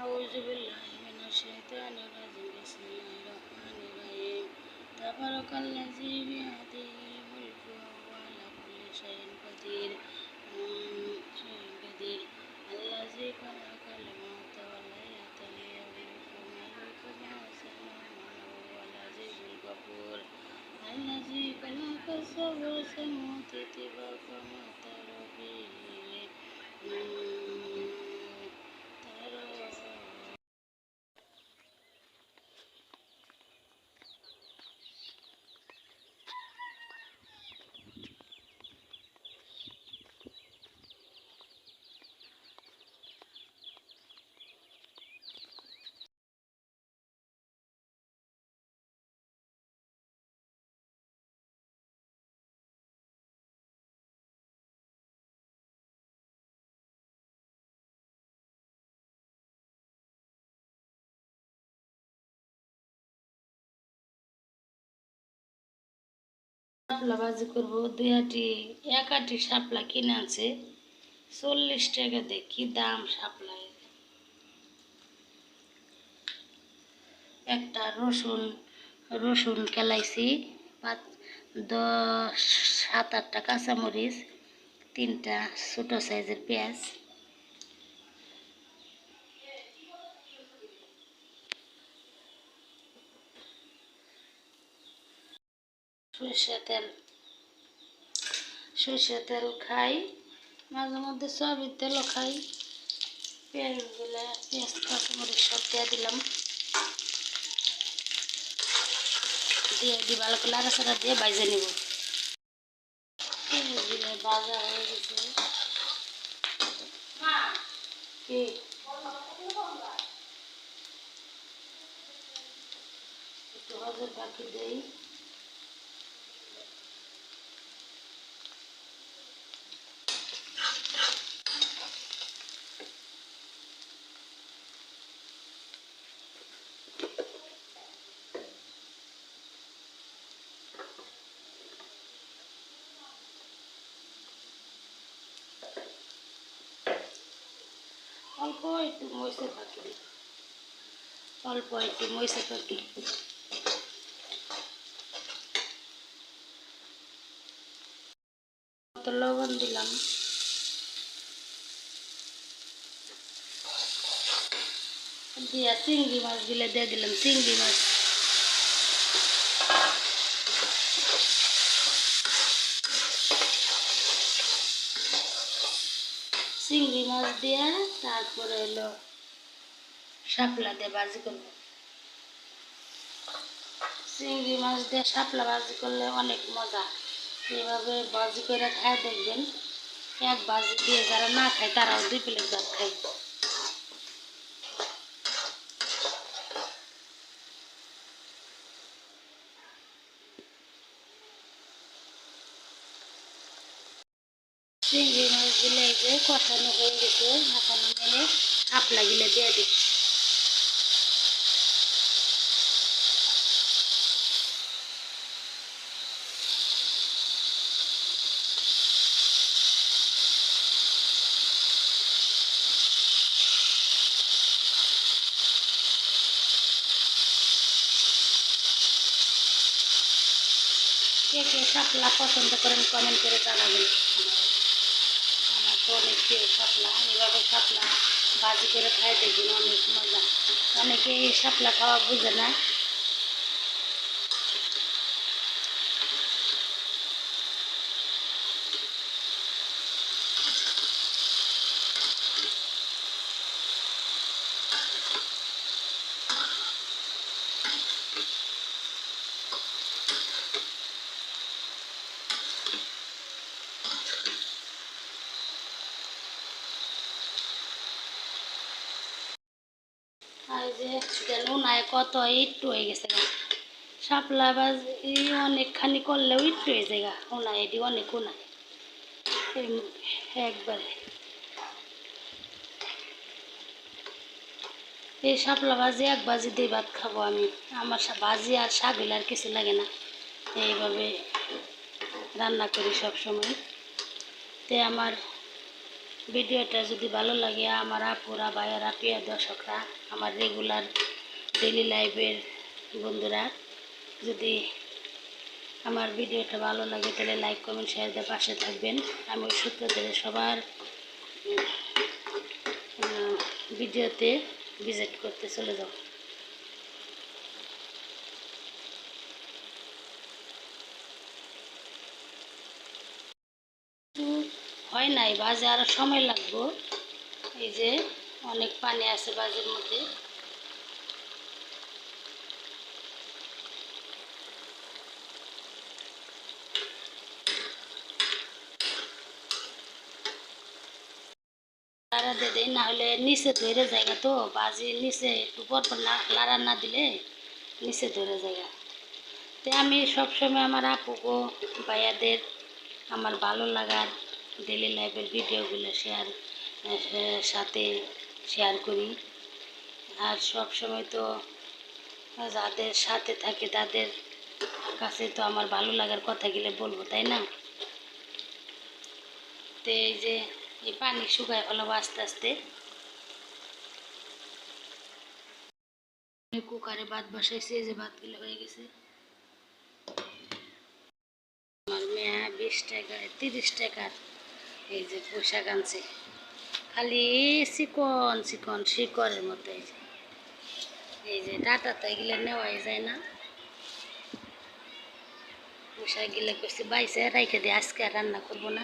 أعوذ بالله من الشيطان الرجيم بسم الله الرحمن الرحيم تبارك الذي بيده الملك وهو على كل شيء قدير أمم، شيء قدير الذي خلق الموت والحياة ليبلوكم أيكم أحسن عملا وهو العزيز الغفور الذي خلق سبع سماوات طباقا ما ترى فيه শাপলা ভাজি করব দুই আটি এক আটি শাপলা কিনে আছে চল্লিশ টাকা দিয়ে কি দাম শাপলা একটা রসুন রসুন কেলাইছি, পাঁচ, দশ, সাত, আটটা কাঁচামরিচ, তিনটা ছোটো সাইজের পেঁয়াজ। সরষে তেল। সরষে তেল খাই, মাঝে মধ্যে সয়াবিন তেলও খাই। পেঁয়াজগুলো, পেঁয়াজ, কাঁচামরিচ সব দিয়ে দিলাম। দিয়ে দিয়ে ভালো করে লাড়াচাড়া দিয়ে বাইজে নিব। পেঁয়াজগুলো ভাজা হয়ে গেছে। কি? একটু হজর বাকি দেই। অল্প একটু মরিচের পাখি অল্প একটু মরিচের পাখি লবণ দিলাম। দিয়া চিংড়ি মাছ দিলে দিয়ে দিলাম চিংড়ি মাছ। চিংড়ি মাছ দিয়ে তারপরে এলো শাপলা দিয়ে ভাজি করব। চিংড়ি মাছ দিয়ে শাপলা ভাজি করলে অনেক মজা। এভাবে ভাজি করে খায় দেখবেন। এক ভাজি দিয়ে যারা না খায়, তারাও দুই প্লেট ভাত খায়। চিংড়ি মাছ দিলে এই যে কষানো হয়ে গেছে এখন মেলে শাপলা গিলে দিয়ে কে কে শাপলা পছন্দ করেন কমেন্ট করে জানাবেন। আমার তো অনেক প্রিয় শাপলা এভাবে শাপলা ভাজি করে খাই দেখবেন অনেক মজা। অনেকে যে দেন উনায় কত একটু হয়ে গেছে গা। শাপলা বাজি অনেকখানি করলেও একটু হয়ে যায় গা উনায় এটি অনেক এই- একবারে। এই শাপলা ভাজি এক ভাজি দিয়ে ভাত খাব আমি। আমার ভাজি আর শাক আর কিছু লাগে না। এইভাবে রান্না করি সব সময় তে আমার ভিডিওটা যদি ভালো লাগে, আমার আপুরা, ভাইয়ারা, প্রিয় দর্শকরা, আমার রেগুলার ডেলি লাইফের বন্ধুরা, যদি আমার ভিডিওটা ভালো লাগে, তাহলে লাইক কমেন্ট শেয়ার দিয়ে পাশে থাকবেন। আমি সূত্র ধরে সবার ভিডিওতে ভিজিট করতে চলে যাব। হয় নাই, বাজে আরও সময় লাগবো। এই যে অনেক পানি আছে বাজের মধ্যে। লাড়া দিয়ে দেয় না হলে নিচে ধরে জায়গা তো, বাজি নিচে একটু পর পর না না দিলে নিচে ধরে জায়গা। তো আমি সবসময় আমার আপুগো, ভাইয়াদের, আমার ভালো লাগার ডেলি লাইফের ভিডিওগুলো শেয়ার সাথে শেয়ার করি। আর সব সময় তো যাদের সাথে থাকে তাদের কাছে তো আমার ভালো লাগার কথাগুলো বলব, তাই না? তো এই যে, এই পানি শুকায় ফেলাবো আস্তে আস্তে। কুকারে ভাত বসাইছি যে ভাতগুলো হয়ে গেছে। আমার মেয়া বিশ টাকা, তিরিশ টাকার এই যে পোশাক আনছে। খালি চিকন চিকন শিকড়ের মতো এই যে। এই যে ডাটা তো এগুলো নেওয়াই যায় না। পোশাক গিলে করছি, বাইসে রাইখে দিয়ে আজকে রান্না করব না।